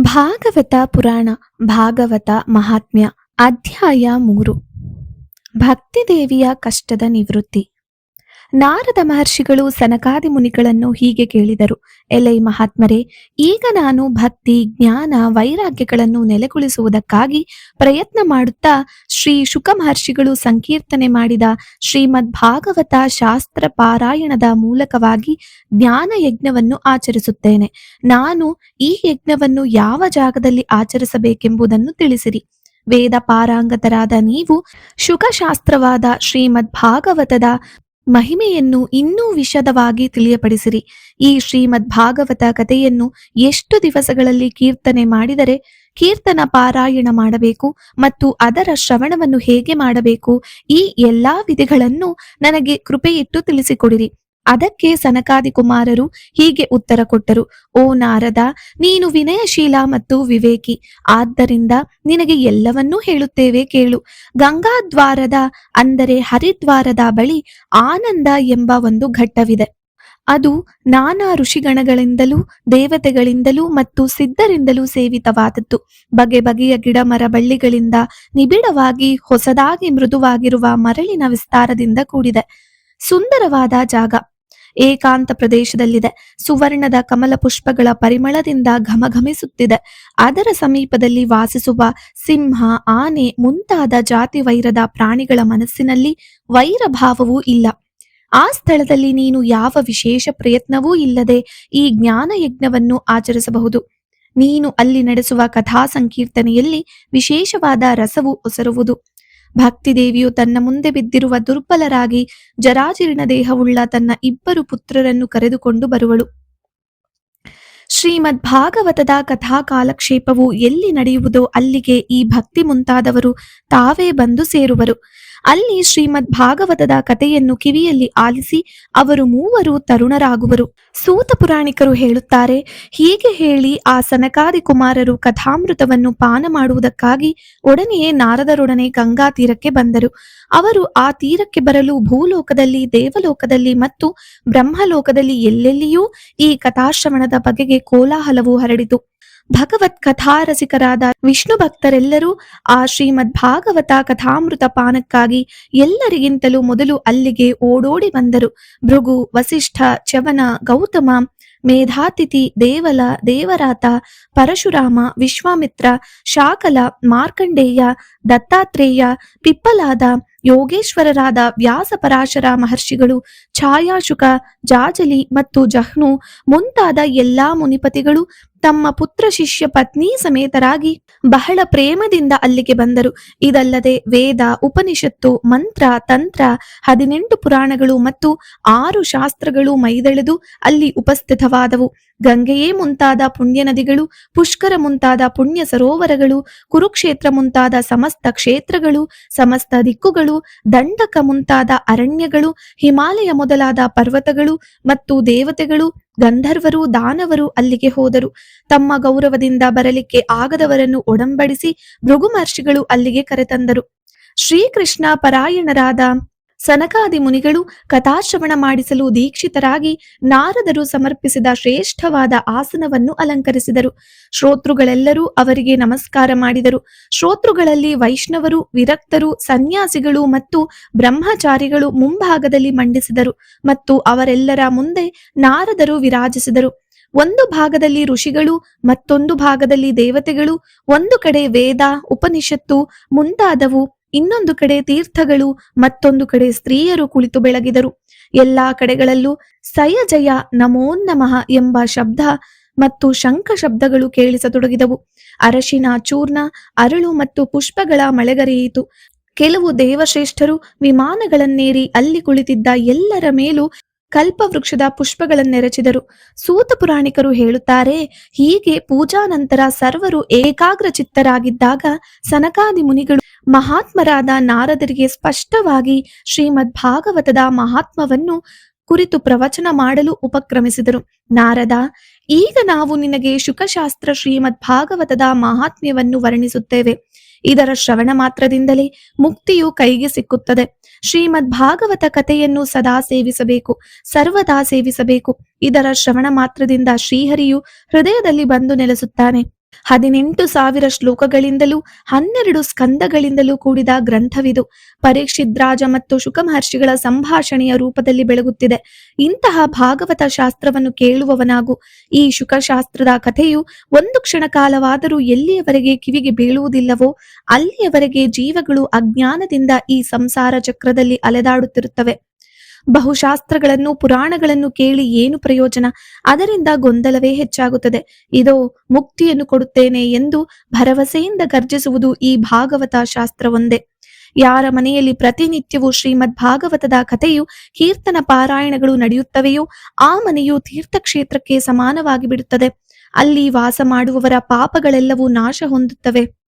ಭಾಗವತ ಪುರಾಣ ಭಾಗವತ ಮಹಾತ್ಮ್ಯ ಅಧ್ಯಾಯ ಮೂರು. ಭಕ್ತಿದೇವಿಯ ಕಷ್ಟದ ನಿವೃತ್ತಿ. ನಾರದ ಮಹರ್ಷಿಗಳು ಸನಕಾದಿ ಮುನಿಗಳನ್ನು ಹೀಗೆ ಕೇಳಿದರು. ಎಲೈ ಮಹಾತ್ಮರೇ, ಈಗ ನಾನು ಭಕ್ತಿ, ಜ್ಞಾನ, ವೈರಾಗ್ಯಗಳನ್ನು ನೆಲೆಗೊಳಿಸುವುದಕ್ಕಾಗಿ ಪ್ರಯತ್ನ ಮಾಡುತ್ತಾ ಶ್ರೀ ಶುಕ ಮಹರ್ಷಿಗಳು ಸಂಕೀರ್ತನೆ ಮಾಡಿದ ಶ್ರೀಮದ್ ಭಾಗವತ ಶಾಸ್ತ್ರ ಪಾರಾಯಣದ ಮೂಲಕವಾಗಿ ಜ್ಞಾನ ಯಜ್ಞವನ್ನು ಆಚರಿಸುತ್ತೇನೆ. ನಾನು ಈ ಯಜ್ಞವನ್ನು ಯಾವ ಜಾಗದಲ್ಲಿ ಆಚರಿಸಬೇಕೆಂಬುದನ್ನು ತಿಳಿಸಿರಿ. ವೇದ ಪಾರಾಂಗತರಾದ ನೀವು ಶುಕಶಾಸ್ತ್ರವಾದ ಶ್ರೀಮದ್ ಭಾಗವತದ ಮಹಿಮೆಯನ್ನು ಇನ್ನೂ ವಿಶದವಾಗಿ ತಿಳಿಯಪಡಿಸಿರಿ. ಈ ಶ್ರೀಮದ್ ಭಾಗವತ ಕಥೆಯನ್ನು ಎಷ್ಟು ದಿವಸಗಳಲ್ಲಿ ಕೀರ್ತನೆ ಮಾಡಿದರೆ ಕೀರ್ತನ ಪಾರಾಯಣ ಮಾಡಬೇಕು ಮತ್ತು ಅದರ ಶ್ರವಣವನ್ನು ಹೇಗೆ ಮಾಡಬೇಕು ಈ ಎಲ್ಲಾ ವಿಧಿಗಳನ್ನು ನನಗೆ ಕೃಪೆಯಿಟ್ಟು ತಿಳಿಸಿಕೊಡಿರಿ. ಅದಕ್ಕೆ ಸನಕಾದಿ ಕುಮಾರರು ಹೀಗೆ ಉತ್ತರ ಕೊಟ್ಟರು, ಓ ನಾರದ, ನೀನು ವಿನಯಶೀಲ ಮತ್ತು ವಿವೇಕಿ. ಆದ್ದರಿಂದ ನಿನಗೆ ಎಲ್ಲವನ್ನೂ ಹೇಳುತ್ತೇವೆ ಕೇಳು. ಗಂಗಾದ್ವಾರದ ಅಂದರೆ ಹರಿದ್ವಾರದ ಬಳಿ ಆನಂದ ಎಂಬ ಒಂದು ಘಟ್ಟವಿದೆ. ಅದು ನಾನಾ ಋಷಿಗಣಗಳಿಂದಲೂ, ದೇವತೆಗಳಿಂದಲೂ ಮತ್ತು ಸಿದ್ಧರಿಂದಲೂ ಸೇವಿತವಾದದ್ದು. ಬಗೆ ಬಗೆಯ ಗಿಡ ಮರ ಬಳ್ಳಿಗಳಿಂದ ನಿಬಿಡವಾಗಿ ಹೊಸದಾಗಿ ಮೃದುವಾಗಿರುವ ಮರಳಿನ ವಿಸ್ತಾರದಿಂದ ಕೂಡಿದೆ. ಸುಂದರವಾದ ಜಾಗ. ಏಕಾಂತ ಪ್ರದೇಶದಲ್ಲಿದೆ. ಸುವರ್ಣದ ಕಮಲ ಪುಷ್ಪಗಳ ಪರಿಮಳದಿಂದ ಘಮಘಮಿಸುತ್ತಿದೆ. ಅದರ ಸಮೀಪದಲ್ಲಿ ವಾಸಿಸುವ ಸಿಂಹ, ಆನೆ ಮುಂತಾದ ಜಾತಿ ವೈರದ ಪ್ರಾಣಿಗಳ ಮನಸ್ಸಿನಲ್ಲಿ ವೈರ ಭಾವವೂ ಇಲ್ಲ. ಆ ಸ್ಥಳದಲ್ಲಿ ನೀನು ಯಾವ ವಿಶೇಷ ಪ್ರಯತ್ನವೂ ಇಲ್ಲದೆ ಈ ಜ್ಞಾನ ಯಜ್ಞವನ್ನು ಆಚರಿಸಬಹುದು. ನೀನು ಅಲ್ಲಿ ನಡೆಸುವ ಕಥಾ ಸಂಕೀರ್ತನೆಯಲ್ಲಿ ವಿಶೇಷವಾದ ರಸವು ಒಸರುವುದು. ಭಕ್ತಿದೇವಿಯು ತನ್ನ ಮುಂದೆ ಬಿದ್ದಿರುವ ದುರ್ಬಲರಾಗಿ ಜರಾಜೀರ್ಣ ದೇಹವುಳ್ಳ ತನ್ನ ಇಬ್ಬರು ಪುತ್ರರನ್ನು ಕರೆದುಕೊಂಡು ಬರುವಳು. ಶ್ರೀಮದ್ ಭಾಗವತದ ಕಥಾ ಕಾಲಕ್ಷೇಪವು ಎಲ್ಲಿ ನಡೆಯುವುದೋ ಅಲ್ಲಿಗೆ ಈ ಭಕ್ತಿ ಮುಂತಾದವರು ತಾವೇ ಬಂದು ಸೇರುವರು. ಅಲ್ಲಿ ಶ್ರೀಮದ್ ಭಾಗವತದ ಕಥೆಯನ್ನು ಕಿವಿಯಲ್ಲಿ ಆಲಿಸಿ ಅವರು ಮೂವರು ತರುಣರಾಗುವರು. ಸೂತ ಪುರಾಣಿಕರು ಹೇಳುತ್ತಾರೆ, ಹೀಗೆ ಹೇಳಿ ಆ ಸನಕಾದಿ ಕುಮಾರರು ಕಥಾಮೃತವನ್ನು ಪಾನ ಮಾಡುವುದಕ್ಕಾಗಿ ಒಡನೆಯೇ ನಾರದರೊಡನೆ ಗಂಗಾ ತೀರಕ್ಕೆ ಬಂದರು. ಅವರು ಆ ತೀರಕ್ಕೆ ಬರಲು ಭೂಲೋಕದಲ್ಲಿ, ದೇವಲೋಕದಲ್ಲಿ ಮತ್ತು ಬ್ರಹ್ಮಲೋಕದಲ್ಲಿ ಎಲ್ಲೆಲ್ಲಿಯೂ ಈ ಕಥಾಶ್ರವಣದ ಬಗೆಗೆ ಕೋಲಾಹಲವು ಹರಡಿತು. ಭಗವತ್ ಕಥಾರಸಿಕರಾದ ವಿಷ್ಣು ಭಕ್ತರೆಲ್ಲರೂ ಆ ಶ್ರೀಮದ್ ಭಾಗವತ ಕಥಾಮೃತ ಪಾನಕ್ಕಾಗಿ ಎಲ್ಲರಿಗಿಂತಲೂ ಮೊದಲು ಅಲ್ಲಿಗೆ ಓಡೋಡಿ ಬಂದರು. ಭೃಗು, ವಸಿಷ್ಠ ಚವನ ಗೌತಮ, ಮೇಧಾತಿಥಿ, ದೇವಲ, ದೇವರಾತ, ಪರಶುರಾಮ, ವಿಶ್ವಾಮಿತ್ರ ಶಾಕಲ ಮಾರ್ಕಂಡೇಯ, ದತ್ತಾತ್ರೇಯ, ಪಿಪ್ಪಲಾದ, ಯೋಗೇಶ್ವರರಾದ ವ್ಯಾಸ ಪರಾಶರ ಮಹರ್ಷಿಗಳು, ಛಾಯಾಶುಕ, ಜಾಜಲಿ ಮತ್ತು ಜಹ್ನು ಮುಂತಾದ ಎಲ್ಲಾ ಮುನಿಪತಿಗಳು ತಮ್ಮ ಪುತ್ರ ಶಿಷ್ಯ ಪತ್ನಿ ಸಮೇತರಾಗಿ ಬಹಳ ಪ್ರೇಮದಿಂದ ಅಲ್ಲಿಗೆ ಬಂದರು. ಇದಲ್ಲದೆ ವೇದ, ಉಪನಿಷತ್ತು, ಮಂತ್ರ, ತಂತ್ರ, ಹದಿನೆಂಟು ಪುರಾಣಗಳು ಮತ್ತು ಆರು ಶಾಸ್ತ್ರಗಳು ಮೈದೆಳೆದು ಅಲ್ಲಿ ಉಪಸ್ಥಿತವಾದವು. ಗಂಗೆಯೇ ಮುಂತಾದ ಪುಣ್ಯ ನದಿಗಳು, ಪುಷ್ಕರ ಮುಂತಾದ ಪುಣ್ಯ ಸರೋವರಗಳು, ಕುರುಕ್ಷೇತ್ರ ಮುಂತಾದ ಸಮಸ್ತ ಕ್ಷೇತ್ರಗಳು, ಸಮಸ್ತ ದಿಕ್ಕುಗಳು, ದಂಡಕ ಮುಂತಾದ ಅರಣ್ಯಗಳು, ಹಿಮಾಲಯ ಮೊದಲಾದ ಪರ್ವತಗಳು ಮತ್ತು ದೇವತೆಗಳು ಗಂಧರ್ವರು ದಾನವರು ಅಲ್ಲಿಗೆ ಹೋದರು. ತಮ್ಮ ಗೌರವದಿಂದ ಬರಲಿಕ್ಕೆ ಆಗದವರನ್ನು ಒಡಂಬಡಿಸಿ ಭೃಗು ಅಲ್ಲಿಗೆ ಕರೆತಂದರು. ಶ್ರೀಕೃಷ್ಣ ಪರಾಯಣರಾದ ಸನಕಾದಿ ಮುನಿಗಳು ಕಥಾಶ್ರವಣ ಮಾಡಿಸಲು ದೀಕ್ಷಿತರಾಗಿ ನಾರದರು ಸಮರ್ಪಿಸಿದ ಶ್ರೇಷ್ಠವಾದ ಆಸನವನ್ನು ಅಲಂಕರಿಸಿದರು. ಶ್ರೋತೃಗಳೆಲ್ಲರೂ ಅವರಿಗೆ ನಮಸ್ಕಾರ ಮಾಡಿದರು. ಶ್ರೋತೃಗಳಲ್ಲಿ ವೈಷ್ಣವರು, ವಿರಕ್ತರು, ಸನ್ಯಾಸಿಗಳು ಮತ್ತು ಬ್ರಹ್ಮಚಾರಿಗಳು ಮುಂಭಾಗದಲ್ಲಿ ಮಂಡಿಸಿದರು ಮತ್ತು ಅವರೆಲ್ಲರ ಮುಂದೆ ನಾರದರು ವಿರಾಜಿಸಿದರು. ಒಂದು ಭಾಗದಲ್ಲಿ ಋಷಿಗಳು, ಮತ್ತೊಂದು ಭಾಗದಲ್ಲಿ ದೇವತೆಗಳು, ಒಂದು ಕಡೆ ವೇದ, ಉಪನಿಷತ್ತು ಮುಂತಾದವು. ಇನ್ನೊಂದು ಕಡೆ ತೀರ್ಥಗಳು, ಮತ್ತೊಂದು ಕಡೆ ಸ್ತ್ರೀಯರು ಕುಳಿತು ಬೆಳಗಿದರು. ಎಲ್ಲಾ ಕಡೆಗಳಲ್ಲೂ ಸಯ ಜಯ ನಮೋ ನಮಃ ಎಂಬ ಶಬ್ದ ಮತ್ತು ಶಂಖ ಶಬ್ದಗಳು ಕೇಳಿಸತೊಡಗಿದವು. ಅರಶಿನ, ಚೂರ್ಣ, ಅರಳು ಮತ್ತು ಪುಷ್ಪಗಳ ಮಳೆಗರೆಯಿತು. ಕೆಲವು ದೇವಶ್ರೇಷ್ಠರು ವಿಮಾನಗಳನ್ನೇರಿ ಅಲ್ಲಿ ಕುಳಿತಿದ್ದ ಎಲ್ಲರ ಮೇಲೂ ಕಲ್ಪವೃಕ್ಷದ ಪುಷ್ಪಗಳನ್ನೆರಚಿದರು. ಸೂತ ಪುರಾಣಿಕರು ಹೇಳುತ್ತಾರೆ, ಹೀಗೆ ಪೂಜಾ ನಂತರ ಸರ್ವರು ಏಕಾಗ್ರ ಚಿತ್ತರಾಗಿದ್ದಾಗ ಸನಕಾದಿ ಮುನಿಗಳು ಮಹಾತ್ಮರಾದ ನಾರದರಿಗೆ ಸ್ಪಷ್ಟವಾಗಿ ಶ್ರೀಮದ್ ಭಾಗವತದ ಮಹಾತ್ಮವನ್ನು ಕುರಿತು ಪ್ರವಚನ ಮಾಡಲು ಉಪಕ್ರಮಿಸಿದರು. ನಾರದ, ಈಗ ನಾವು ನಿನಗೆ ಶುಕಶಾಸ್ತ್ರ ಶ್ರೀಮದ್ ಭಾಗವತದ ಮಹಾತ್ಮ್ಯವನ್ನು ವರ್ಣಿಸುತ್ತೇವೆ. ಇದರ ಶ್ರವಣ ಮಾತ್ರದಿಂದಲೇ ಮುಕ್ತಿಯು ಕೈಗೆ ಸಿಕ್ಕುತ್ತದೆ. ಶ್ರೀಮದ್ ಭಾಗವತ ಕಥೆಯನ್ನು ಸದಾ ಸೇವಿಸಬೇಕು, ಸರ್ವದಾ ಸೇವಿಸಬೇಕು. ಇದರ ಶ್ರವಣ ಮಾತ್ರದಿಂದ ಶ್ರೀಹರಿಯು ಹೃದಯದಲ್ಲಿ ಬಂದು ನೆಲೆಸುತ್ತಾನೆ. ಹದಿನೆಂಟು ಸಾವಿರ ಶ್ಲೋಕಗಳಿಂದಲೂ, ಹನ್ನೆರಡು ಸ್ಕಂದಗಳಿಂದಲೂ ಕೂಡಿದ ಗ್ರಂಥವಿದು. ಪರೀಕ್ಷಿದ್ರಾಜ ಮತ್ತು ಶುಕ ಮಹರ್ಷಿಗಳ ಸಂಭಾಷಣೆಯ ರೂಪದಲ್ಲಿ ಬೆಳಗುತ್ತಿದೆ. ಇಂತಹ ಭಾಗವತ ಶಾಸ್ತ್ರವನ್ನು ಕೇಳುವವನಾಗು. ಈ ಶುಕಶಾಸ್ತ್ರದ ಕಥೆಯು ಒಂದು ಕ್ಷಣ ಕಾಲವಾದರೂ ಎಲ್ಲಿಯವರೆಗೆ ಕಿವಿಗೆ ಬೀಳುವುದಿಲ್ಲವೋ, ಅಲ್ಲಿಯವರೆಗೆ ಜೀವಗಳು ಅಜ್ಞಾನದಿಂದ ಈ ಸಂಸಾರ ಚಕ್ರದಲ್ಲಿ ಅಲೆದಾಡುತ್ತಿರುತ್ತವೆ. ಬಹುಶಾಸ್ತ್ರಗಳನ್ನು, ಪುರಾಣಗಳನ್ನು ಕೇಳಿ ಏನು ಪ್ರಯೋಜನ? ಅದರಿಂದ ಗೊಂದಲವೇ ಹೆಚ್ಚಾಗುತ್ತದೆ. ಇದೋ ಮುಕ್ತಿಯನ್ನು ಕೊಡುತ್ತೇನೆ ಎಂದು ಭರವಸೆಯಿಂದ ಗರ್ಜಿಸುವುದು ಈ ಭಾಗವತ ಶಾಸ್ತ್ರವೊಂದೇ. ಯಾರ ಮನೆಯಲ್ಲಿ ಪ್ರತಿನಿತ್ಯವೂ ಶ್ರೀಮದ್ ಭಾಗವತದ ಕಥೆಯು ಕೀರ್ತನ ಪಾರಾಯಣಗಳು ನಡೆಯುತ್ತವೆಯೋ, ಆ ಮನೆಯು ತೀರ್ಥಕ್ಷೇತ್ರಕ್ಕೆ ಸಮಾನವಾಗಿ ಬಿಡುತ್ತದೆ ಅಲ್ಲಿ ವಾಸ ಮಾಡುವವರ ಪಾಪಗಳೆಲ್ಲವೂ ನಾಶ ಹೊಂದುತ್ತವೆ.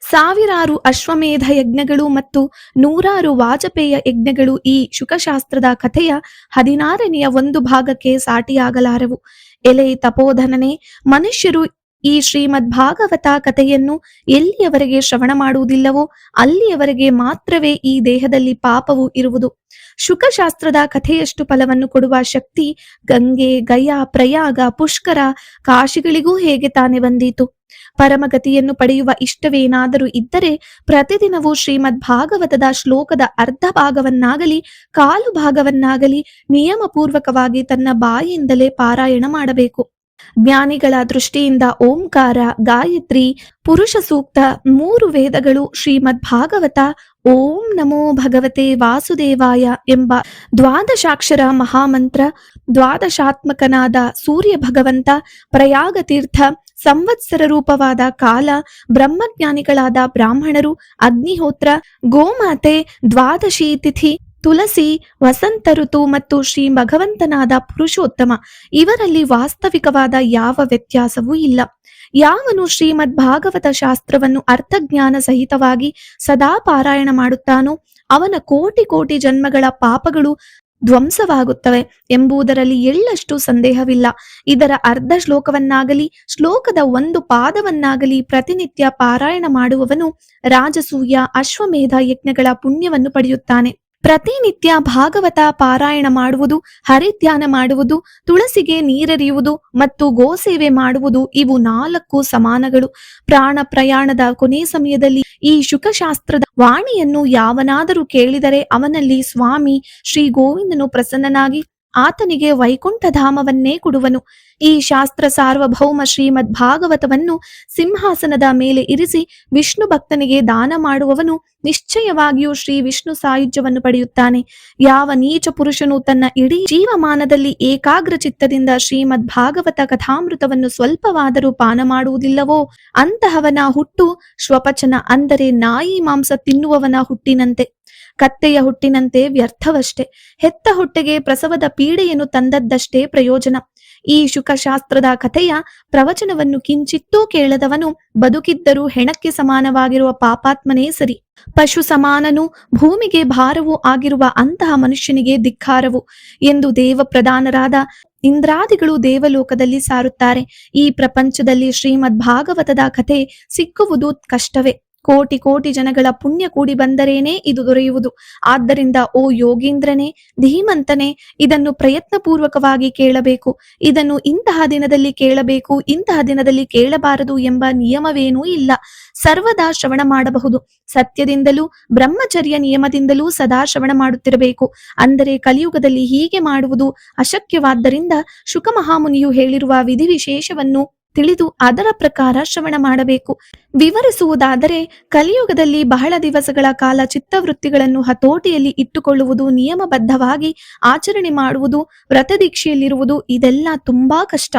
ಸಾವಿರಾರು ಅಶ್ವಮೇಧ ಯಜ್ಞಗಳು ಮತ್ತು ನೂರಾರು ವಾಜಪೇಯ ಯಜ್ಞಗಳು ಈ ಶುಕಶಾಸ್ತ್ರದ ಕಥೆಯ ಹದಿನಾರನೆಯ ಒಂದು ಭಾಗಕ್ಕೆ ಸಾಟಿಯಾಗಲಾರವು. ಎಲೆ ತಪೋಧನನೆ, ಮನುಷ್ಯರು ಈ ಶ್ರೀಮದ್ ಭಾಗವತ ಕಥೆಯನ್ನು ಎಲ್ಲಿಯವರೆಗೆ ಶ್ರವಣ ಮಾಡುವುದಿಲ್ಲವೋ ಅಲ್ಲಿಯವರೆಗೆ ಮಾತ್ರವೇ ಈ ದೇಹದಲ್ಲಿ ಪಾಪವು ಇರುವುದು. ಶುಕಶಾಸ್ತ್ರದ ಕಥೆಯಷ್ಟು ಫಲವನ್ನು ಕೊಡುವ ಶಕ್ತಿ ಗಂಗೆ, ಗಯಾ, ಪ್ರಯಾಗ, ಪುಷ್ಕರ, ಕಾಶಿಗಳಿಗೂ ಹೇಗೆ ತಾನೆ ಬಂದೀತು? ಪರಮಗತಿಯನ್ನು ಪಡೆಯುವ ಇಷ್ಟವೇನಾದರೂ ಇದ್ದರೆ ಪ್ರತಿದಿನವೂ ಶ್ರೀಮದ್ ಭಾಗವತದ ಶ್ಲೋಕದ ಅರ್ಧ ಭಾಗವನ್ನಾಗಲಿ, ಕಾಲು ಭಾಗವನ್ನಾಗಲಿ ನಿಯಮಪೂರ್ವಕವಾಗಿ ತನ್ನ ಬಾಯಿಯಿಂದಲೇ ಪಾರಾಯಣ ಮಾಡಬೇಕು. ಜ್ಞಾನಿಗಳ ದೃಷ್ಟಿಯಿಂದ ಓಂಕಾರ, ಗಾಯತ್ರಿ, ಪುರುಷ ಸೂಕ್ತ ಮೂರು ವೇದಗಳು ಶ್ರೀಮದ್ ಭಾಗವತ ಓಂ ನಮೋ ಭಗವತೆ ವಾಸುದೇವಾಯ ಎಂಬ ದ್ವಾದಶಾಕ್ಷರ ಮಹಾಮಂತ್ರ, ದ್ವಾದಶಾತ್ಮಕನಾದ ಸೂರ್ಯ ಭಗವಂತ ಪ್ರಯಾಗ ತೀರ್ಥ ಸಂವತ್ಸರ ರೂಪವಾದ ಕಾಲ, ಬ್ರಹ್ಮಜ್ಞಾನಿಗಳಾದ ಬ್ರಾಹ್ಮಣರು, ಅಗ್ನಿಹೋತ್ರ, ಗೋಮಾತೆ, ದ್ವಾದಶಿ ತಿಥಿ ತುಳಸಿ ವಸಂತ ಋತು ಮತ್ತು ಶ್ರೀ ಭಗವಂತನಾದ ಪುರುಷೋತ್ತಮ, ಇವರಲ್ಲಿ ವಾಸ್ತವಿಕವಾದ ಯಾವ ವ್ಯತ್ಯಾಸವೂ ಇಲ್ಲ. ಯಾವನು ಶ್ರೀಮದ್ ಭಾಗವತ ಶಾಸ್ತ್ರವನ್ನು ಅರ್ಥಜ್ಞಾನ ಸಹಿತವಾಗಿ ಸದಾ ಪಾರಾಯಣ ಮಾಡುತ್ತಾನೋ, ಅವನ ಕೋಟಿ ಕೋಟಿ ಜನ್ಮಗಳ ಪಾಪಗಳು ಧ್ವಂಸವಾಗುತ್ತವೆ ಎಂಬುದರಲ್ಲಿ ಎಳ್ಳಷ್ಟು ಸಂದೇಹವಿಲ್ಲ. ಇದರ ಅರ್ಧ ಶ್ಲೋಕವನ್ನಾಗಲಿ, ಶ್ಲೋಕದ ಒಂದು ಪಾದವನ್ನಾಗಲಿ ಪ್ರತಿನಿತ್ಯ ಪಾರಾಯಣ ಮಾಡುವವನು ರಾಜಸೂಯ ಅಶ್ವಮೇಧ ಯಜ್ಞಗಳ ಪುಣ್ಯವನ್ನು ಪಡೆಯುತ್ತಾನೆ. ಪ್ರತಿನಿತ್ಯ ಭಾಗವತ ಪಾರಾಯಣ ಮಾಡುವುದು, ಹರಿಧ್ಯಾನ ಮಾಡುವುದು, ತುಳಸಿಗೆ ನೀರರಿಯುವುದು ಮತ್ತು ಗೋಸೇವೆ ಮಾಡುವುದು ಇವು ನಾಲ್ಕು ಸಮಾನಗಳು. ಪ್ರಾಣ ಪ್ರಯಾಣದ ಕೊನೆ ಸಮಯದಲ್ಲಿ ಈ ಶುಕಶಾಸ್ತ್ರದ ವಾಣಿಯನ್ನು ಯಾವನಾದರೂ ಕೇಳಿದರೆ ಅವನಲ್ಲಿ ಸ್ವಾಮಿ ಶ್ರೀ ಗೋವಿಂದನು ಪ್ರಸನ್ನನಾಗಿ ಆತನಿಗೆ ವೈಕುಂಠಧಾಮವನ್ನೇ ಕೊಡುವನು. ಈ ಶಾಸ್ತ್ರ ಸಾರ್ವಭೌಮ ಶ್ರೀಮದ್ ಭಾಗವತವನ್ನು ಸಿಂಹಾಸನದ ಮೇಲೆ ಇರಿಸಿ ವಿಷ್ಣು ಭಕ್ತನಿಗೆ ದಾನ ಮಾಡುವವನು ನಿಶ್ಚಯವಾಗಿಯೂ ಶ್ರೀ ವಿಷ್ಣು ಸಾಯುಜ್ಯವನ್ನು ಪಡೆಯುತ್ತಾನೆ. ಯಾವ ನೀಚ ಪುರುಷನು ತನ್ನ ಇಡೀ ಜೀವಮಾನದಲ್ಲಿ ಏಕಾಗ್ರ ಚಿತ್ತದಿಂದ ಶ್ರೀಮದ್ ಭಾಗವತ ಕಥಾಮೃತವನ್ನು ಸ್ವಲ್ಪವಾದರೂ ಪಾನ ಮಾಡುವುದಿಲ್ಲವೋ, ಅಂತಹವನ ಹುಟ್ಟು ಶ್ವಪಚನ ಅಂದರೆ ನಾಯಿ ಮಾಂಸ ತಿನ್ನುವವನ ಹುಟ್ಟಿನಂತೆ. ಕತ್ತೆಯ ಹುಟ್ಟಿನಂತೆ ವ್ಯರ್ಥವಷ್ಟೇ. ಹೆತ್ತ ಹೊಟ್ಟೆಗೆ ಪ್ರಸವದ ಪೀಡೆಯನ್ನು ತಂದದ್ದಷ್ಟೇ ಪ್ರಯೋಜನ. ಈ ಶುಕಶಾಸ್ತ್ರದ ಕಥೆಯ ಪ್ರವಚನವನ್ನು ಕಿಂಚಿತ್ತೂ ಕೇಳದವನು ಬದುಕಿದ್ದರೂ ಹೆಣಕ್ಕೆ ಸಮಾನವಾಗಿರುವ ಪಾಪಾತ್ಮನೇ ಸರಿ. ಪಶು ಸಮಾನನು, ಭೂಮಿಗೆ ಭಾರವೂ ಆಗಿರುವ ಅಂತಹ ಮನುಷ್ಯನಿಗೆ ಧಿಕ್ಕಾರವು. ಎಂದು ದೇವ ಪ್ರಧಾನರಾದ ಇಂದ್ರಾದಿಗಳು ದೇವಲೋಕದಲ್ಲಿ ಸಾರುತ್ತಾರೆ. ಈ ಪ್ರಪಂಚದಲ್ಲಿ ಶ್ರೀಮದ್ ಭಾಗವತದ ಕಥೆ ಸಿಕ್ಕುವುದು ಕಷ್ಟವೇ. ಕೋಟಿ ಕೋಟಿ ಜನಗಳ ಪುಣ್ಯ ಕೂಡಿ ಬಂದರೇನೆ ಇದು ದೊರೆಯುವುದು. ಆದ್ದರಿಂದ ಓ ಯೋಗೀಂದ್ರನೇ, ಧೀಮಂತನೇ, ಇದನ್ನು ಪ್ರಯತ್ನಪೂರ್ವಕವಾಗಿ ಕೇಳಬೇಕು. ಇದನ್ನು ಇಂತಹ ದಿನದಲ್ಲಿ ಕೇಳಬೇಕು, ಇಂತಹ ದಿನದಲ್ಲಿ ಕೇಳಬಾರದು ಎಂಬ ನಿಯಮವೇನೂ ಇಲ್ಲ. ಸರ್ವದಾ ಶ್ರವಣ ಮಾಡಬಹುದು. ಸತ್ಯದಿಂದಲೂ, ಬ್ರಹ್ಮಚರ್ಯ ನಿಯಮದಿಂದಲೂ ಸದಾ ಶ್ರವಣ ಮಾಡುತ್ತಿರಬೇಕು. ಅಂದರೆ ಕಲಿಯುಗದಲ್ಲಿ ಹೀಗೆ ಮಾಡುವುದು ಅಶಕ್ಯವಾದ್ದರಿಂದ ಶುಕಮಹಾಮುನಿಯು ಹೇಳಿರುವ ವಿಧಿವಿಶೇಷವನ್ನು ತಿಳಿದು ಅದರ ಪ್ರಕಾರ ಶ್ರವಣ ಮಾಡಬೇಕು. ವಿವರಿಸುವುದಾದರೆ, ಕಲಿಯುಗದಲ್ಲಿ ಬಹಳ ದಿವಸಗಳ ಕಾಲ ಚಿತ್ತವೃತ್ತಿಗಳನ್ನು ಹತೋಟಿಯಲ್ಲಿ ಇಟ್ಟುಕೊಳ್ಳುವುದು ನಿಯಮಬದ್ಧವಾಗಿ ಆಚರಣೆ ಮಾಡುವುದು, ವ್ರತದೀಕ್ಷೆಯಲ್ಲಿರುವುದು ಇದೆಲ್ಲ ತುಂಬಾ ಕಷ್ಟ.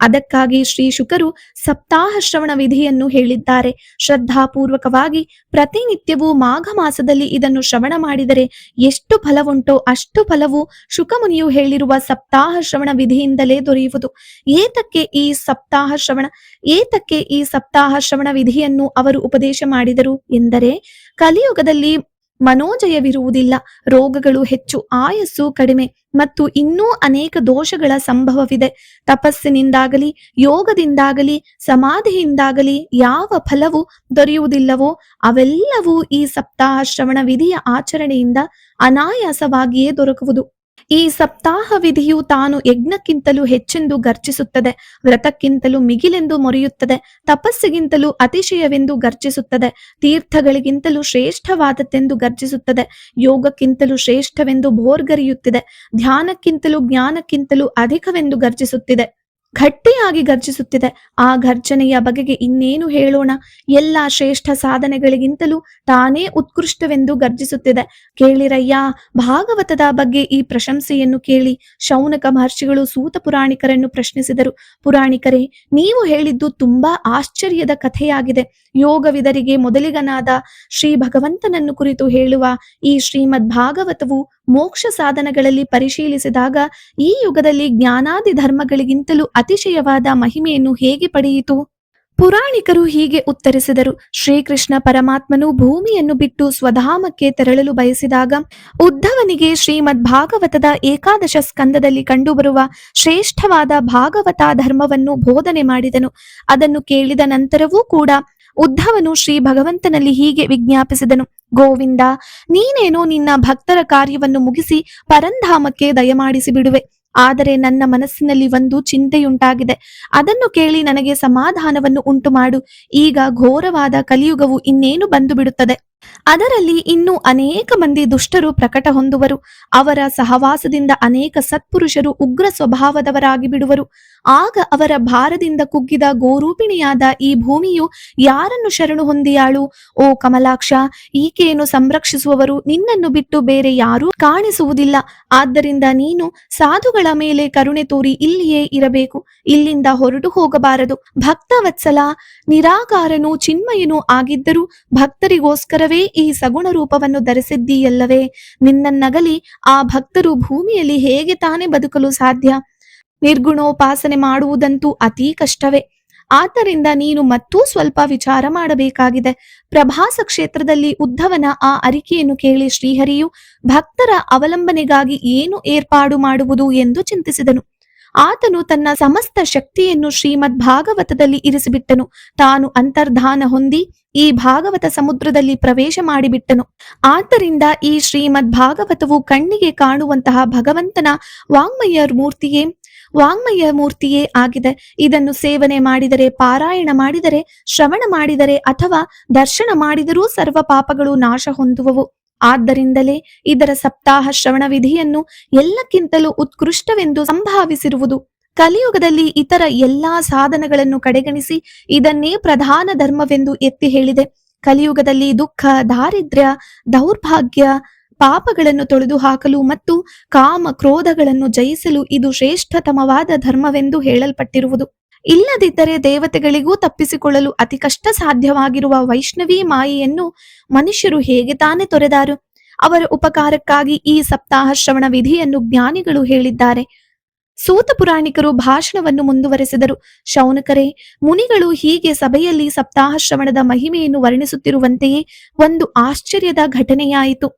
ಅದಕ್ಕಾಗಿ ಶ್ರೀ ಶುಕರು ಸಪ್ತಾಹ ಶ್ರವಣ ವಿಧಿಯನ್ನು ಹೇಳಿದ್ದಾರೆ. ಶ್ರದ್ಧಾಪೂರ್ವಕವಾಗಿ ಪ್ರತಿನಿತ್ಯವೂ ಮಾಘ ಮಾಸದಲ್ಲಿ ಇದನ್ನು ಶ್ರವಣ ಮಾಡಿದರೆ ಎಷ್ಟು ಫಲವುಂಟೋ ಅಷ್ಟು ಫಲವು ಶುಕಮುನಿಯು ಹೇಳಿರುವ ಸಪ್ತಾಹ ಶ್ರವಣ ವಿಧಿಯಿಂದಲೇ ದೊರೆಯುವುದು. ಏತಕ್ಕೆ ಈ ಸಪ್ತಾಹ ಶ್ರವಣ, ಏತಕ್ಕೆ ಈ ಸಪ್ತಾಹ ಶ್ರವಣ ವಿಧಿಯನ್ನು ಅವರು ಉಪದೇಶ ಮಾಡಿದರು ಎಂದರೆ, ಕಲಿಯುಗದಲ್ಲಿ ಮನೋಜಯವಿರುವುದಿಲ್ಲ. ರೋಗಗಳು ಹೆಚ್ಚು, ಆಯಸ್ಸು ಕಡಿಮೆ ಮತ್ತು ಇನ್ನೂ ಅನೇಕ ದೋಷಗಳ ಸಂಭವವಿದೆ. ತಪಸ್ಸಿನಿಂದಾಗಲಿ, ಯೋಗದಿಂದಾಗಲಿ, ಸಮಾಧಿಯಿಂದಾಗಲಿ ಯಾವ ಫಲವು ದೊರೆಯುವುದಿಲ್ಲವೋ ಅವೆಲ್ಲವೂ ಈ ಸಪ್ತಾಹ ಶ್ರವಣ ವಿಧಿಯ ಆಚರಣೆಯಿಂದ ಅನಾಯಾಸವಾಗಿಯೇ ದೊರಕುವುದು. ಈ ಸಪ್ತಾಹ ವಿಧಿಯು ತಾನು ಯಜ್ಞಕ್ಕಿಂತಲೂ ಹೆಚ್ಚೆಂದು ಗರ್ಜಿಸುತ್ತದೆ ವ್ರತಕ್ಕಿಂತಲೂ ಮಿಗಿಲೆಂದು ಮೊರೆಯುತ್ತದೆ, ತಪಸ್ಸಿಗಿಂತಲೂ ಅತಿಶಯವೆಂದು ಗರ್ಜಿಸುತ್ತದೆ ತೀರ್ಥಗಳಿಗಿಂತಲೂ ಶ್ರೇಷ್ಠವಾದದ್ದೆಂದು ಗರ್ಜಿಸುತ್ತದೆ ಯೋಗಕ್ಕಿಂತಲೂ ಶ್ರೇಷ್ಠವೆಂದು ಭೋರ್ಗರಿಯುತ್ತಿದೆ, ಧ್ಯಾನಕ್ಕಿಂತಲೂ ಜ್ಞಾನಕ್ಕಿಂತಲೂ ಅಧಿಕವೆಂದು ಗರ್ಜಿಸುತ್ತಿದೆ ಗಟ್ಟಿಯಾಗಿ ಗರ್ಜಿಸುತ್ತಿದೆ ಆ ಗರ್ಜನೆಯ ಬಗೆಗೆ ಇನ್ನೇನು ಹೇಳೋಣ? ಎಲ್ಲ ಶ್ರೇಷ್ಠ ಸಾಧನೆಗಳಿಗಿಂತಲೂ ತಾನೇ ಉತ್ಕೃಷ್ಟವೆಂದು ಗರ್ಜಿಸುತ್ತಿದೆ ಕೇಳಿರಯ್ಯ, ಭಾಗವತದ ಬಗ್ಗೆ ಈ ಪ್ರಶಂಸೆಯನ್ನು ಕೇಳಿ ಶೌನಕ ಮಹರ್ಷಿಗಳು ಸೂತ ಪುರಾಣಿಕರನ್ನು ಪ್ರಶ್ನಿಸಿದರು. ಪುರಾಣಿಕರೇ, ನೀವು ಹೇಳಿದ್ದು ತುಂಬಾ ಆಶ್ಚರ್ಯದ ಕಥೆಯಾಗಿದೆ. ಯೋಗವಿದರಿಗೆ ಮೊದಲಿಗನಾದ ಶ್ರೀ ಭಗವಂತನನ್ನು ಕುರಿತು ಹೇಳುವ ಈ ಶ್ರೀಮದ್ ಭಾಗವತವು ಮೋಕ್ಷ ಸಾಧನಗಳಲ್ಲಿ ಪರಿಶೀಲಿಸಿದಾಗ ಈ ಯುಗದಲ್ಲಿ ಜ್ಞಾನಾದಿ ಧರ್ಮಗಳಿಗಿಂತಲೂ ಅತಿಶಯವಾದ ಮಹಿಮೆಯನ್ನು ಹೇಗೆ ಪಡೆಯಿತು? ಪುರಾಣಿಕರು ಹೀಗೆ ಉತ್ತರಿಸಿದರು. ಶ್ರೀಕೃಷ್ಣ ಪರಮಾತ್ಮನು ಭೂಮಿಯನ್ನು ಬಿಟ್ಟು ಸ್ವಧಾಮಕ್ಕೆ ತೆರಳಲು ಬಯಸಿದಾಗ ಉದ್ಧವನಿಗೆ ಶ್ರೀಮದ್ ಭಾಗವತದ ಏಕಾದಶ ಸ್ಕಂದದಲ್ಲಿ ಕಂಡುಬರುವ ಶ್ರೇಷ್ಠವಾದ ಭಾಗವತ ಧರ್ಮವನ್ನು ಬೋಧನೆ ಮಾಡಿದನು. ಅದನ್ನು ಕೇಳಿದ ನಂತರವೂ ಕೂಡ ಉದ್ಧವನು ಶ್ರೀ ಭಗವಂತನಲ್ಲಿ ಹೀಗೆ ವಿಜ್ಞಾಪಿಸಿದನು. ಗೋವಿಂದ, ನೀನೇನೋ ನಿನ್ನ ಭಕ್ತರ ಕಾರ್ಯವನ್ನು ಮುಗಿಸಿ ಪರಂಧಾಮಕ್ಕೆ ದಯಮಾಡಿಸಿ ಬಿಡುವೆ. ಆದರೆ ನನ್ನ ಮನಸ್ಸಿನಲ್ಲಿ ಒಂದು ಚಿಂತೆಯುಂಟಾಗಿದೆ. ಅದನ್ನು ಕೇಳಿ ನನಗೆ ಸಮಾಧಾನವನ್ನು ಉಂಟು ಮಾಡು ಈಗ ಘೋರವಾದ ಕಲಿಯುಗವು ಇನ್ನೇನು ಬಂದು ಬಿಡುತ್ತದೆ ಅದರಲ್ಲಿ ಇನ್ನೂ ಅನೇಕ ಮಂದಿ ದುಷ್ಟರು ಪ್ರಕಟ ಹೊಂದುವರು. ಅವರ ಸಹವಾಸದಿಂದ ಅನೇಕ ಸತ್ಪುರುಷರು ಉಗ್ರ ಸ್ವಭಾವದವರಾಗಿ ಬಿಡುವರು. ಆಗ ಅವರ ಭಾರದಿಂದ ಕುಗ್ಗಿದ ಗೋರೂಪಿಣಿಯಾದ ಈ ಭೂಮಿಯು ಯಾರನ್ನು ಶರಣು ಹೊಂದಿಯಾಳು? ಓ ಕಮಲಾಕ್ಷ, ಈಕೆಯನ್ನು ಸಂರಕ್ಷಿಸುವವರು ನಿನ್ನನ್ನು ಬಿಟ್ಟು ಬೇರೆ ಯಾರೂ ಕಾಣಿಸುವುದಿಲ್ಲ. ಆದ್ದರಿಂದ ನೀನು ಸಾಧುಗಳ ಮೇಲೆ ಕರುಣೆ ತೋರಿ ಇಲ್ಲಿಯೇ ಇರಬೇಕು. ಇಲ್ಲಿಂದ ಹೊರಟು ಹೋಗಬಾರದು. ಭಕ್ತವತ್ಸಲ, ನಿರಾಕಾರನು ಚಿನ್ಮಯನೂ ಆಗಿದ್ದರೂ ಭಕ್ತರಿಗೋಸ್ಕರವೇ ಈ ಸಗುಣ ರೂಪವನ್ನು ಧರಿಸಿದ್ದೀಯಲ್ಲವೇ? ನಿನ್ನನ್ನಗಲಿ ಆ ಭಕ್ತರು ಭೂಮಿಯಲ್ಲಿ ಹೇಗೆ ತಾನೇ ಬದುಕಲು ಸಾಧ್ಯ? ನಿರ್ಗುಣೋಪಾಸನೆ ಮಾಡುವುದಂತೂ ಅತೀ ಕಷ್ಟವೇ. ಆದ್ದರಿಂದ ನೀನು ಮತ್ತೂ ಸ್ವಲ್ಪ ವಿಚಾರ ಮಾಡಬೇಕಾಗಿದೆ. ಪ್ರಭಾಸ ಕ್ಷೇತ್ರದಲ್ಲಿ ಉದ್ಧವನ ಆ ಅರಿಕೆಯನ್ನು ಕೇಳಿ ಶ್ರೀಹರಿಯು ಭಕ್ತರ ಅವಲಂಬನೆಗಾಗಿ ಏನು ಏರ್ಪಾಡು ಮಾಡುವುದು ಎಂದು ಚಿಂತಿಸಿದನು. ಆತನು ತನ್ನ ಸಮಸ್ತ ಶಕ್ತಿಯನ್ನು ಶ್ರೀಮದ್ ಭಾಗವತದಲ್ಲಿ ಇರಿಸಿಬಿಟ್ಟನು. ತಾನು ಅಂತರ್ಧಾನ ಹೊಂದಿ ಈ ಭಾಗವತ ಸಮುದ್ರದಲ್ಲಿ ಪ್ರವೇಶ ಮಾಡಿಬಿಟ್ಟನು. ಆದ್ದರಿಂದ ಈ ಶ್ರೀಮದ್ ಭಾಗವತವು ಕಣ್ಣಿಗೆ ಕಾಣುವಂತಹ ಭಗವಂತನ ವಾಂಗ್ಮಯ ಮೂರ್ತಿಯೇ ವಾಂಗ್ಮಯ ಮೂರ್ತಿಯೇ ಆಗಿದೆ. ಇದನ್ನು ಸೇವನೆ ಮಾಡಿದರೆ, ಪಾರಾಯಣ ಮಾಡಿದರೆ, ಶ್ರವಣ ಮಾಡಿದರೆ ಅಥವಾ ದರ್ಶನ ಮಾಡಿದರೂ ಸರ್ವ ಪಾಪಗಳು ನಾಶ ಹೊಂದುವವು. ಆದ್ದರಿಂದಲೇ ಇದರ ಸಪ್ತಾಹ ಶ್ರವಣ ವಿಧಿಯನ್ನು ಎಲ್ಲಕ್ಕಿಂತಲೂ ಉತ್ಕೃಷ್ಟವೆಂದು ಸಂಭಾವಿಸಿರುವುದು. ಕಲಿಯುಗದಲ್ಲಿ ಇತರ ಎಲ್ಲಾ ಸಾಧನಗಳನ್ನು ಕಡೆಗಣಿಸಿ ಇದನ್ನೇ ಪ್ರಧಾನ ಧರ್ಮವೆಂದು ಎತ್ತಿ ಹೇಳಿದೆ. ಕಲಿಯುಗದಲ್ಲಿ ದುಃಖ, ದಾರಿದ್ರ್ಯ, ದೌರ್ಭಾಗ್ಯ, ಪಾಪಗಳನ್ನು ತೊಳೆದು ಹಾಕಲು ಮತ್ತು ಕಾಮ ಕ್ರೋಧಗಳನ್ನು ಜಯಿಸಲು ಇದು ಶ್ರೇಷ್ಠತಮವಾದ ಧರ್ಮವೆಂದು ಹೇಳಲ್ಪಟ್ಟಿರುವುದು. ಇಲ್ಲದಿದ್ದರೆ ದೇವತೆಗಳಿಗೂ ತಪ್ಪಿಸಿಕೊಳ್ಳಲು ಅತಿ ಕಷ್ಟ ಸಾಧ್ಯವಾಗಿರುವ ವೈಷ್ಣವಿ ಮಾಯೆಯನ್ನು ಮನುಷ್ಯರು ಹೇಗೆ ತಾನೇ ತೊರೆದಾರು? ಅವರ ಉಪಕಾರಕ್ಕಾಗಿ ಈ ಸಪ್ತಾಹ ಶ್ರವಣ ವಿಧಿಯನ್ನು ಜ್ಞಾನಿಗಳು ಹೇಳಿದ್ದಾರೆ. ಸೂತ ಪುರಾಣಿಕರು ಭಾಷಣವನ್ನು ಮುಂದುವರೆಸಿದರು. ಶೌನಕರೇ, ಮುನಿಗಳು ಹೀಗೆ ಸಭೆಯಲ್ಲಿ ಸಪ್ತಾಹ ಶ್ರವಣದ ಮಹಿಮೆಯನ್ನು ವರ್ಣಿಸುತ್ತಿರುವಂತೆಯೇ ಒಂದು ಆಶ್ಚರ್ಯದ ಘಟನೆಯಾಯಿತು.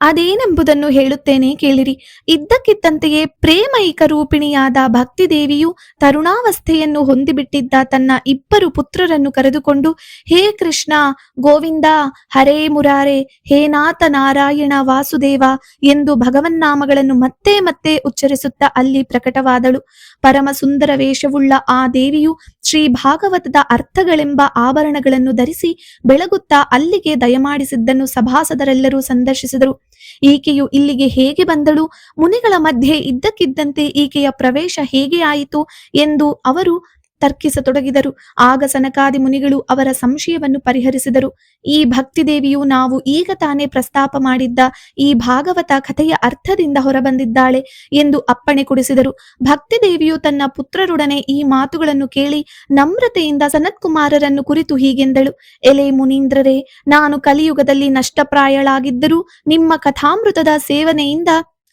ಅದೇನೆಂಬುದನ್ನು ಹೇಳುತ್ತೇನೆ ಕೇಳಿರಿ. ಇದ್ದಕ್ಕಿದ್ದಂತೆಯೇ ಪ್ರೇಮೈಕ ರೂಪಿಣಿಯಾದ ಭಕ್ತಿದೇವಿಯು ತರುಣಾವಸ್ಥೆಯನ್ನು ಹೊಂದಿಬಿಟ್ಟಿದ್ದ ತನ್ನ ಇಬ್ಬರು ಪುತ್ರರನ್ನು ಕರೆದುಕೊಂಡು, ಹೇ ಕೃಷ್ಣ, ಗೋವಿಂದ, ಹರೇ ಮುರಾರೆ, ಹೇ ನಾಥ ನಾರಾಯಣ ವಾಸುದೇವ ಎಂದು ಭಗವನ್ನಾಮಗಳನ್ನು ಮತ್ತೆ ಮತ್ತೆ ಉಚ್ಚರಿಸುತ್ತಾ ಅಲ್ಲಿ ಪ್ರಕಟವಾದಳು. ಪರಮ ಸುಂದರ ವೇಷವುಳ್ಳ ಆ ದೇವಿಯು ಶ್ರೀ ಭಾಗವತದ ಅರ್ಥಗಳೆಂಬ ಆಭರಣಗಳನ್ನು ಧರಿಸಿ ಬೆಳಗುತ್ತಾ ಅಲ್ಲಿಗೆ ದಯಮಾಡಿಸಿದ್ದನ್ನು ಸಭಾಸದರೆಲ್ಲರೂ ಸಂದರ್ಶಿಸಿದರು. ಈಕೆಯು ಇಲ್ಲಿಗೆ ಹೇಗೆ ಬಂದಳು? ಮುನಿಗಳ ಮಧ್ಯೆ ಇದ್ದಕ್ಕಿದ್ದಂತೆ ಈಕೆಯ ಪ್ರವೇಶ ಹೇಗೆ ಆಯಿತು ಎಂದು ಅವರು ತರ್ಕಿಸತೊಡಗಿದರು. ಆಗ ಸನಕಾದಿ ಮುನಿಗಳು ಅವರ ಸಂಶಯವನ್ನು ಪರಿಹರಿಸಿದರು. ಈ ಭಕ್ತಿದೇವಿಯು ನಾವು ಈಗ ತಾನೇ ಪ್ರಸ್ತಾಪ ಮಾಡಿದ್ದ ಈ ಭಾಗವತ ಕಥೆಯ ಅರ್ಥದಿಂದ ಹೊರಬಂದಿದ್ದಾಳೆ ಎಂದು ಅಪ್ಪಣೆ ಕೊಡಿಸಿದರು. ಭಕ್ತಿದೇವಿಯು ತನ್ನ ಪುತ್ರರೊಡನೆ ಈ ಮಾತುಗಳನ್ನು ಕೇಳಿ ನಮ್ರತೆಯಿಂದ ಸನತ್ಕುಮಾರರನ್ನು ಕುರಿತು ಹೀಗೆಂದಳು. ಎಲೆ ಮುನೀಂದ್ರರೇ, ನಾನು ಕಲಿಯುಗದಲ್ಲಿ ನಷ್ಟಪ್ರಾಯಳಾಗಿದ್ದರೂ ನಿಮ್ಮ ಕಥಾಮೃತದ ಸೇವನೆಯಿಂದ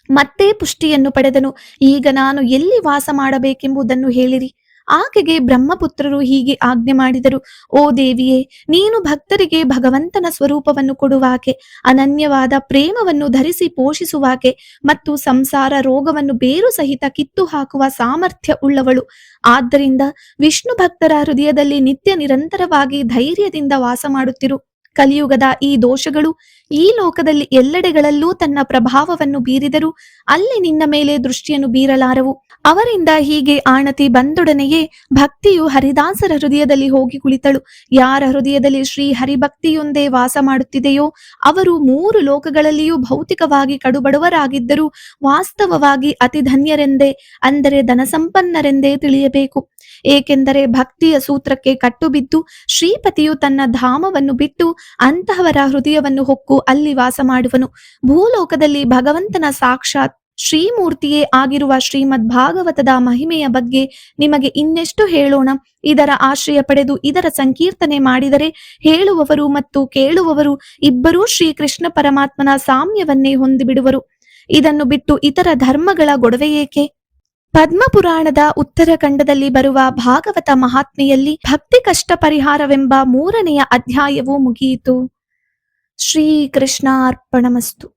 ಮತ್ತೆ ಪುಷ್ಟಿಯನ್ನು ಪಡೆದನು. ಈಗ ನಾನು ಎಲ್ಲಿ ವಾಸ ಮಾಡಬೇಕೆಂಬುದನ್ನು ಹೇಳಿರಿ. ಆಕೆಗೆ ಬ್ರಹ್ಮಪುತ್ರರು ಹೀಗೆ ಆಜ್ಞೆ ಮಾಡಿದರು, ಓ ದೇವಿಯೇ, ನೀನು ಭಕ್ತರಿಗೆ ಭಗವಂತನ ಸ್ವರೂಪವನ್ನು ಕೊಡುವಾಕೆ, ಅನನ್ಯವಾದ ಪ್ರೇಮವನ್ನು ಧರಿಸಿ ಪೋಷಿಸುವಾಕೆ ಮತ್ತು ಸಂಸಾರ ರೋಗವನ್ನು ಬೇರು ಸಹಿತ ಕಿತ್ತು ಹಾಕುವ ಸಾಮರ್ಥ್ಯ ಉಳ್ಳವಳು. ಆದ್ದರಿಂದ ವಿಷ್ಣು ಭಕ್ತರ ಹೃದಯದಲ್ಲಿ ನಿತ್ಯ ನಿರಂತರವಾಗಿ ಧೈರ್ಯದಿಂದ ವಾಸ ಮಾಡುತ್ತಿರು. ಕಲಿಯುಗದ ಈ ದೋಷಗಳು ಈ ಲೋಕದಲ್ಲಿ ಎಲ್ಲೆಡೆಗಳಲ್ಲೂ ತನ್ನ ಪ್ರಭಾವವನ್ನು ಬೀರಿದರೂ ಅಲ್ಲಿ ನಿನ್ನ ಮೇಲೆ ದೃಷ್ಟಿಯನ್ನು ಬೀರಲಾರವು. ಅವರಿಂದ ಹೀಗೆ ಆಣತಿ ಬಂದೊಡನೆಯೇ ಭಕ್ತಿಯು ಹರಿದಾಸರ ಹೃದಯದಲ್ಲಿ ಹೋಗಿ ಕುಳಿತಳು. ಯಾರ ಹೃದಯದಲ್ಲಿ ಶ್ರೀ ಹರಿಭಕ್ತಿಯೊಂದೇ ವಾಸ ಮಾಡುತ್ತಿದೆಯೋ ಅವರು ಮೂರು ಲೋಕಗಳಲ್ಲಿಯೂ ಭೌತಿಕವಾಗಿ ಕಡುಬಡವರಾಗಿದ್ದರೂ ವಾಸ್ತವವಾಗಿ ಅತಿ ಧನ್ಯರೆಂದೇ ಅಂದರೆ ಧನಸಂಪನ್ನರೆಂದೇ ತಿಳಿಯಬೇಕು. ಏಕೆಂದರೆ ಭಕ್ತಿಯ ಸೂತ್ರಕ್ಕೆ ಕಟ್ಟುಬಿದ್ದು ಶ್ರೀಪತಿಯು ತನ್ನ ಧಾಮವನ್ನು ಬಿಟ್ಟು ಅಂತಹವರ ಹೃದಯವನ್ನು ಹೊಕ್ಕು ಅಲ್ಲಿ ವಾಸ ಮಾಡುವನು. ಭೂಲೋಕದಲ್ಲಿ ಭಗವಂತನ ಸಾಕ್ಷಾತ್ ಶ್ರೀಮೂರ್ತಿಯೇ ಆಗಿರುವ ಶ್ರೀಮದ್ ಭಾಗವತದ ಮಹಿಮೆಯ ಬಗ್ಗೆ ನಿಮಗೆ ಇನ್ನೆಷ್ಟು ಹೇಳೋಣ? ಇದರ ಆಶ್ರಯ ಪಡೆದು ಇದರ ಸಂಕೀರ್ತನೆ ಮಾಡಿದರೆ ಹೇಳುವವರು ಮತ್ತು ಕೇಳುವವರು ಇಬ್ಬರೂ ಶ್ರೀಕೃಷ್ಣ ಪರಮಾತ್ಮನ ಸಾಮ್ಯವನ್ನೇ ಹೊಂದಿಬಿಡುವರು. ಇದನ್ನು ಬಿಟ್ಟು ಇತರ ಧರ್ಮಗಳ ಗೊಡವೆಯೇಕೆ ಪದ್ಮಪುರಾಣದ ಉತ್ತರಖಂಡದಲ್ಲಿ ಬರುವ ಭಾಗವತ ಮಹಾತ್ಮೆಯಲ್ಲಿ ಭಕ್ತಿ ಕಷ್ಟ ಪರಿಹಾರವೆಂಬ ಮೂರನೆಯ ಅಧ್ಯಾಯವು ಮುಗಿಯಿತು. ಶ್ರೀಕೃಷ್ಣ ಅರ್ಪಣಮಸ್ತು